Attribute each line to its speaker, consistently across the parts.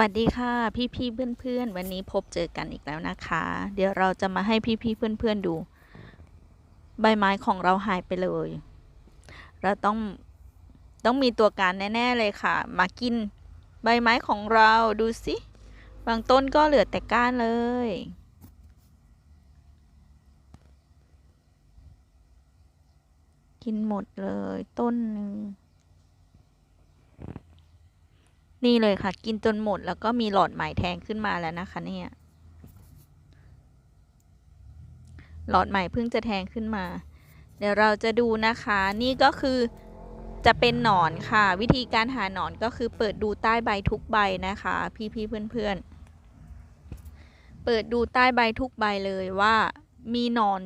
Speaker 1: วัสดีค่ะ พี่พี่เพื่อนเพื่อนๆวันนี้พบเจอกันอีกแล้วนะคะ เดี๋ยวเราจะมาให้พี่พี่เพื่อนเพื่อนๆดู ใบไม้ของเราหายไปเลย เราต้องต้องมีตัวการแน่ๆเลยค่ะ มากินใบไม้ของเราดูสิบางต้นก็เหลือแต่ก้านเลย กินหมดเลยต้นหนึ่ง นี่เลยค่ะ กินจนหมดแล้วก็มีหลอดใหม่แทงขึ้นมาแล้วนะคะเนี่ยหลอดใหม่เพิ่งจะแทงขึ้นมา เดี๋ยวเราจะดูนะคะ นี่ก็คือจะเป็นหนอนค่ะ วิธีการหาหนอนก็คือเปิดดูใต้ใบทุกใบนะคะ พี่ๆเพื่อนๆ เปิดดูใต้ใบทุกใบเลยว่ามีหนอน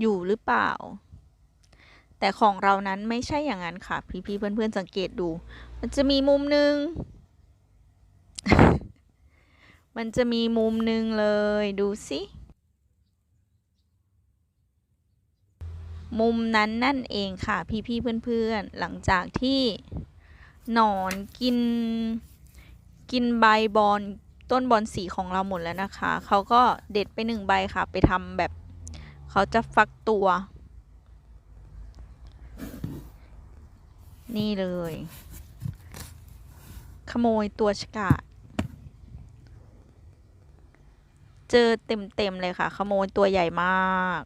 Speaker 1: อยู่หรือเปล่า แต่ของเรานั้นไม่ใช่อย่างนั้นค่ะ พี่ๆเพื่อนๆสังเกตดู มันจะมีมุมหนึ่งมันจะมีมุมหนึ่งเลยดูสิมุมนั้นนั่นเองค่ะ พี่ๆเพื่อนๆ หลังจากที่หนอนกิน กินใบบอนต้นบอนสีของเราหมดแล้วนะคะ เขาก็เด็ดไปหนึ่งใบค่ะ ไปทำแบบ เขาจะฟักตัว นี่เลย ขโมยตัวฉกาจเจอเต็มๆเลยค่ะ ขโมยตัวใหญ่มาก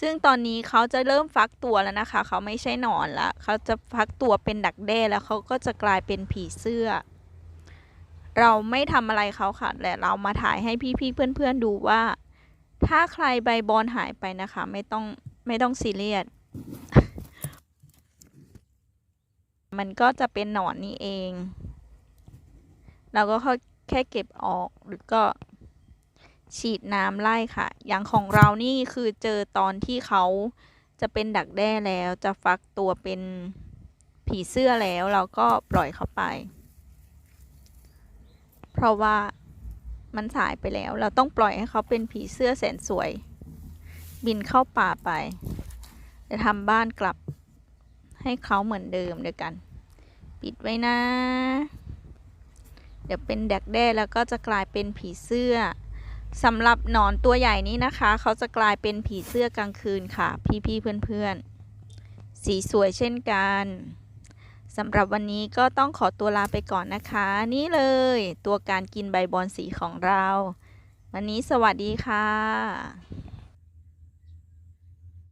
Speaker 1: ซึ่งตอนนี้เขาจะเริ่มฟักตัวแล้วนะคะ เขาไม่ใช่หนอนละเขาจะฟักตัวเป็นดักแด้แล้วเขาก็จะกลายเป็นผีเสื้อ เราไม่ทำอะไรเขาค่ะแต่เรามาถ่ายให้พี่ๆเพื่อนๆดูว่า ถ้าใครใบบอลหายไปนะคะ ไม่ต้องไม่ต้องซีเรียส มันก็จะเป็นหนอนนี่เอง เราก็แค่เก็บออกหรือก็ฉีดน้ำไล่ค่ะ อย่างของเรานี่คือเจอตอนที่เขาจะเป็นดักแด้แล้วจะฟักตัวเป็นผีเสื้อแล้วเราก็ปล่อยเขาไป เพราะว่ามันสายไปแล้ว เราต้องปล่อยให้เขาเป็นผีเสื้อแสนสวย บินเข้าป่าไป จะทำบ้านกลับ ให้เขาเหมือนเดิมเดียวกัน ปิดไว้นะ เดี๋ยวเป็นแดกแด้แล้วก็จะกลายเป็นผีเสื้อสำหรับหนอนตัวใหญ่นี้นะคะ เขาจะกลายเป็นผีเสื้อกลางคืนค่ะ พี่ๆเพื่อนๆ สีสวยเช่นกันสำหรับวันนี้ก็ต้องขอตัวลาไปก่อนนะคะ นี่เลย ตัวการกินใบบอนสีของเรา วันนี้สวัสดีค่ะ